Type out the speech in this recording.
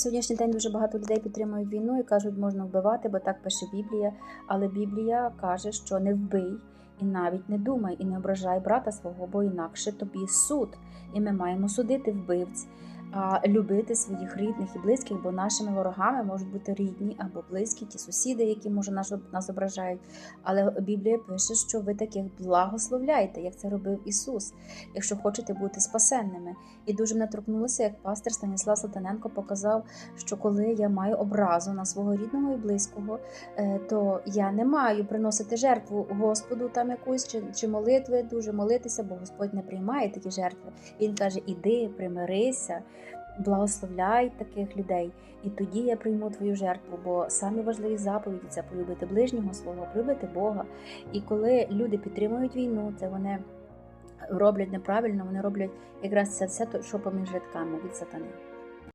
сьогоднішній день дуже багато людей підтримують війну і кажуть, можна вбивати, бо так пише Біблія. Але Біблія каже, що не вбий і навіть не думай, і не ображай брата свого, бо інакше тобі суд. І ми маємо судити вбивць, любити своїх рідних і близьких, бо нашими ворогами можуть бути рідні або близькі, ті сусіди, які може нас, ображають. Але Біблія пише, що ви таких благословляєте, як це робив Ісус, якщо хочете бути спасенними. І дуже мене торкнулося, як пастор Станіслав Сатаненко показав, що коли я маю образу на свого рідного і близького, е, то я не маю приносити жертву Господу там якусь чи, чи молитви, дуже молитися, бо Господь не приймає такі жертви. Він каже: Іди, примирися. Благословляй таких людей, і тоді я прийму твою жертву, бо самі важливі заповіді це полюбити ближнього свого, полюбити Бога. І коли люди підтримують війну, це вони роблять неправильно, вони роблять якраз це все, що поміж рядками від сатани.